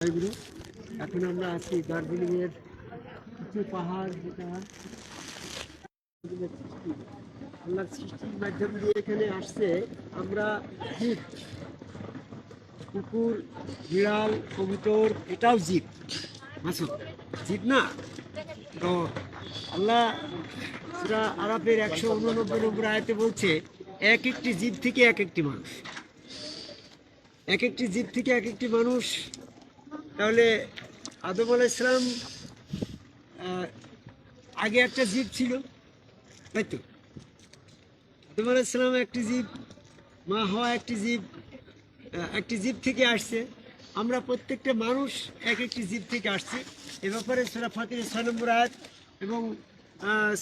এখন আমরা আছি দার্জিলিং এর কিছু পাহাড়, যেটা আল্লাহর সৃষ্টির মাধ্যম দিয়ে এখানে আসছে আমরা জীব, কুকুর, বিড়াল, কবুতর, এটাও জীব। মাসুদ, জীব না? তো আল্লাহ সুরা আরাফের একশো উননব্বই নম্বর আয়তে বলছে, এক একটি জীব থেকে এক একটি মানুষ। এক একটি জীব থেকে এক একটি মানুষ তাহলে আদম আলাইসলাম আগে একটা জীব ছিল তাই তো? আদম আলাইসলাম একটি জীব মা হওয়া একটি জীব একটি জীব থেকে আসছে। আমরা প্রত্যেকটা মানুষ এক একটি জীব থেকে আসছি। এ ব্যাপারে সুরা ফাতির ছয় নম্বর আয়াত এবং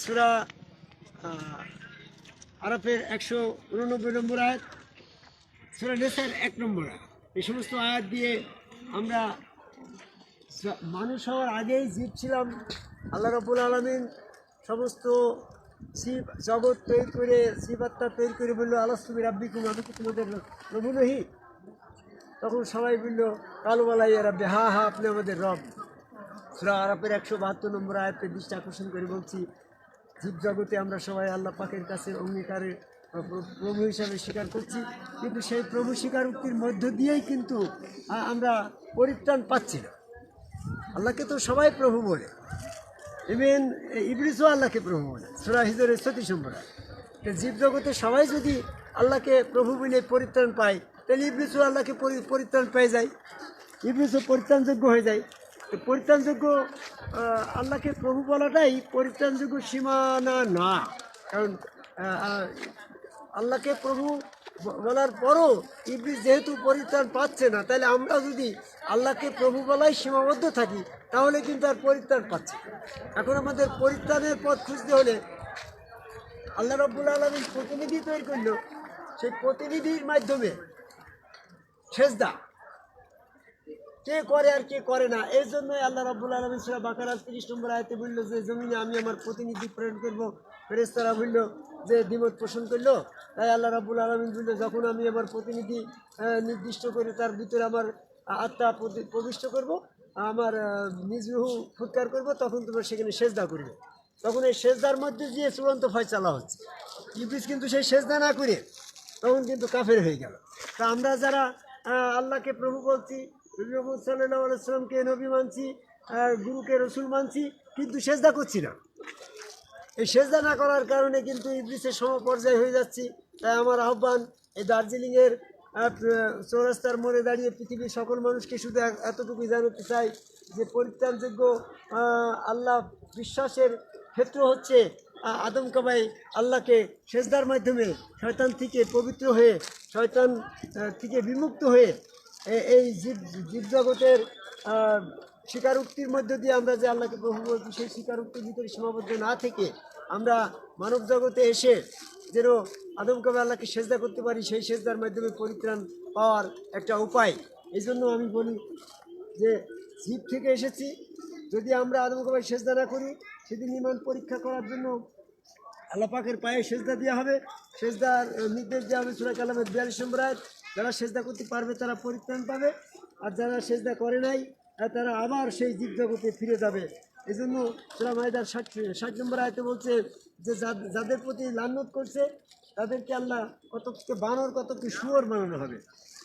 সুরা আহ, একশো উননব্বই নম্বর আয়াত সুরা নেসার এক নম্বর আয়াত। এই সমস্ত আয়াত দিয়ে আমরা মানুষ হওয়ার আগেই জীব ছিলাম। আল্লাহ রবুল আলমিন সমস্ত শিব জগৎ তৈরি করে শিব আত্মা তৈরি করে বলল আলাস্তুমি রাব্বিকুম আমি কি তোমাদের প্রভু নহি? তখন সবাই বলল, কালো বালাই রাব্বি, হা হা, আপনি আমাদের রব। সুরা আরাপের একশো বাহাত্তর নম্বর আয়াতে দৃষ্টি আকর্ষণ করে বলছি, জীব জগতে আমরা সবাই আল্লাহ পাকের কাছে অঙ্গীকারে প্রভু হিসাবে স্বীকার করছি। কিন্তু সেই প্রভু স্বীকারোক্তির মধ্য দিয়েই কিন্তু আমরা পরিত্রাণ পাচ্ছি না। আল্লাহকে তো সবাই প্রভু বলে। ইভেন ইবলিসও আল্লাহকে প্রভু বলে। সুরা হিজরের সতী সম্প্রদায় তো জীব জগতে সবাই যদি আল্লাহকে প্রভু বলে পরিত্রাণ পায়, তাহলে ইবলিসও আল্লাহকে পরি- পরিত্রাণ পেয়ে যায়। ইবলিসও পরিত্রাণযোগ্য হয়ে যায়। তো পরিত্রাণযোগ্য আল্লাহকে প্রভু বলাটাই পরিত্রাণযোগ্য সীমানা না। কারণ আল্লাহকে প্রভু বলার পরও ইবলিস যেহেতু পরিত্রাণ পাচ্ছে না, তাহলে আমরা যদি আল্লাহকে প্রভু বলাই সীমাবদ্ধ থাকি, তাহলে কিন্তু আর পরিত্রাণ পাচ্ছে এখন আমাদের পরিত্রাণের পথ খুঁজতে হলে আল্লাহ রব্বুল আলমীর প্রতিনিধি তৈরি করল। সেই প্রতিনিধির মাধ্যমে সেজদা। কে করে আর কে করে না, এই জন্যই আল্লাহ রব্বুল আলমিন সুরা বাকার তিরিশ নম্বর আয়তে বলল যে, জমিনে আমি আমার প্রতিনিধি প্রেরণ করব। ফেরেস্তারা বলল যে দ্বিমত পোষণ করল তাই আল্লাহ রব্বুল আলমিন বলল যখন আমি আমার প্রতিনিধি নির্দিষ্ট করে তার ভিতরে আমার আত্মা প্রবিষ্ট করব আমার আহ, নিজ রুহু ফুৎকার করব তখন তোমরা সেখানে সেজদা করবে। তখন এই সেজদার মধ্যে দিয়ে চূড়ান্ত ফয়চালা হচ্ছে। ইবলিস কিন্তু সেই সেজদা না করে তখন কিন্তু কাফের হয়ে গেল। তা আমরা যারা আল্লাহকে প্রভু বলছি রবি সাল্লাহ আলাইসালামকে নবী মানছি গুরুকে রসুল মানছি কিন্তু সেজদা করছি না। এই সেজদা না করার কারণে কিন্তু ইবলিসের সমপর্যায় হয়ে যাচ্ছি। তাই আমার আহ্বান, এই দার্জিলিংয়ের চৌরাস্তার মোড়ে দাঁড়িয়ে পৃথিবীর সকল মানুষকে শুধু এতটুকুই জানাতে চাই যে পরিত্রাণযোগ্য আল্লাহ বিশ্বাসের ক্ষেত্র হচ্ছে আদম কাবাই আল্লাহকে সেজদার মাধ্যমে শয়তান থেকে পবিত্র হয়ে, শয়তান থেকে বিমুক্ত হয়ে এই জীব জীবজগতের স্বীকারোক্তির মধ্য দিয়ে আমরা যে আল্লাহকে প্রভু বলছি সেই স্বীকারোক্তির ভিতরে সীমাবদ্ধ না থেকে আমরা মানব জগতে এসে যেন আদম কবে আল্লাহকে সেজদা করতে পারি, সেই সেজদার মাধ্যমে পরিত্রাণ পাওয়ার একটা উপায় এই জন্য আমি বলি যে, জীব থেকে এসেছি, যদি আমরা আদম কবাই সেজদা না করি, সেদিন ইমান পরীক্ষা করার জন্য আল্লাহ পাকের পায়ে সেজদা দেওয়া হবে সেজদার নির্দেশ দেওয়া হবে সুরা কালামের বিয়াল্লিশ নম্বর। যারা সেজদা করতে পারবে, তারা পরিত্রাণ পাবে। আর যারা সেজদা করে নাই তারা আবার সেই জীব জগতে ফিরে যাবে। এই জন্য সুরা মায়দার ষাট ষাট নম্বর আয়তে বলছে যে যাদের প্রতি লান্নত করছে, তাদেরকে আল্লাহ কতকে বানর কতকে শুয়োর বানানো হবে।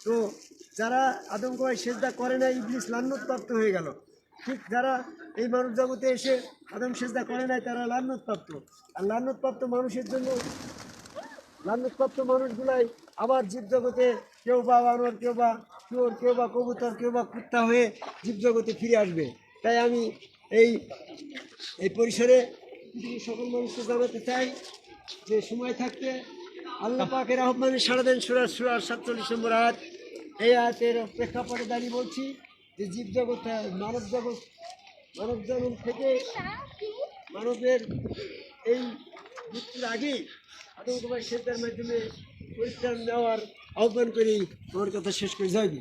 তো যারা আদমকবাই সেজদা করে না ইবলিস লান্নত প্রাপ্ত হয়ে গেল। ঠিক যারা এই মানব জগতে এসে আদম সেজদা করে নাই, তারা লান্নতপ্রাপ্ত। আর লান্নতপ্রাপ্ত মানুষের জন্য, লান্নতপ্রাপ্ত মানুষগুলাই আবার জীবজগতে কেউ বা বানর, কেউ বা চোর, কেউ বা কবুতর, কেউ বা কুত্তা হয়ে জীবজগতে ফিরে আসবে। তাই আমি এই এই পরিসরে পৃথিবীর সকল মানুষকে জানাতে চাই যে সময় থাকতে আল্লাহ পাকের আহ্বানে সারা দেন সুরার সুরার সাতচল্লিশ নম্বর আয়াত। এই আয়াতের প্রেক্ষাপটে দাঁড়িয়ে বলছি যে জীব জগৎ মানব জগৎ মানব জগৎ থেকে মানবের এই মৃত্যুর আগেই কুমার সেদ্ধার মাধ্যমে পরিত্রাণ নেওয়ার আহ্বান করি। তোমার কথা শেষ করে যাবি